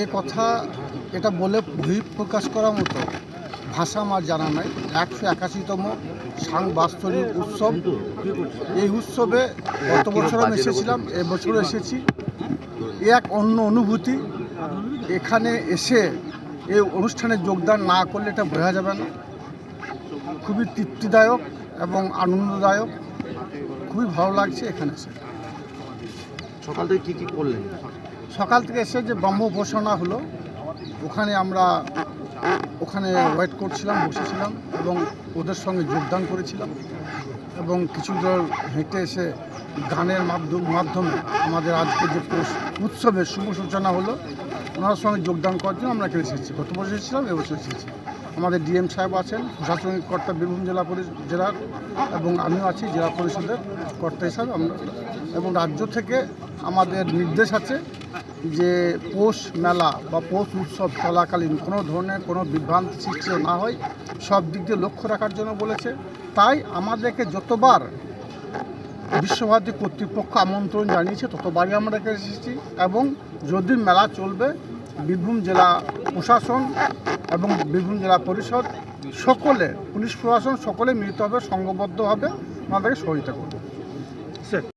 এ কথা এটা বলে বহিঃপ্রকাশ করার মতো ভাষা আমার জানা নাই। একশো একাশিতম সাংবাস্তরিক উৎসব। এই উৎসবে গত বছর আমি এসেছিলাম এবছরও এসেছি। এ এক অন্য অনুভূতি। এখানে এসে এই অনুষ্ঠানে যোগদান না করলে এটা বোঝা যাবে না। খুবই তৃপ্তিদায়ক এবং আনন্দদায়ক। খুবই ভালো লাগছে এখানে এসে। সকাল থেকে কী কী করলেন? সকাল থেকে এসে যে ব্রহ্ম উপাসনা হলো, ওখানে আমরা ওখানে ওয়েট করছিলাম, বসেছিলাম এবং ওদের সঙ্গে যোগদান করেছিলাম এবং কিছু দূর হেঁটে এসে গানের মাধ্যম, মাধ্যমে আমাদের আজকে যে উৎসবের শুভ সূচনা হলো, ওনার সঙ্গে যোগদান করার জন্য আমরা এখানে এসেছি। গত বছর এসেছিলাম, এবছর এসেছি। আমাদের ডিএম সাহেব আছেন, প্রশাসনিক কর্তা বীরভূম জেলা পরিষদ জেলার এবং আমিও আছি, জেলা পরিষদের কর্তা হিসাবে আমরা। এবং রাজ্য থেকে আমাদের নির্দেশ আছে যে পৌষ মেলা বা পৌষ উৎসব চলাকালীন কোনো ধরনের কোনো বিভ্রান্তি সৃষ্টি না হয়, সব দিক দিয়ে লক্ষ্য রাখার জন্য বলেছে। তাই আমাদেরকে যতবার বিশ্বভারতী কর্তৃপক্ষ আমন্ত্রণ জানিয়েছে, ততবারই আমরা এসেছি এবং যদি মেলা চলবে বীরভূম জেলা প্রশাসন এবং বীরভূম জেলা পরিষদ সকলে, পুলিশ প্রশাসন সকলে মিলিতভাবে, সংঘবদ্ধভাবে আমাদেরকে সহযোগিতা করবে।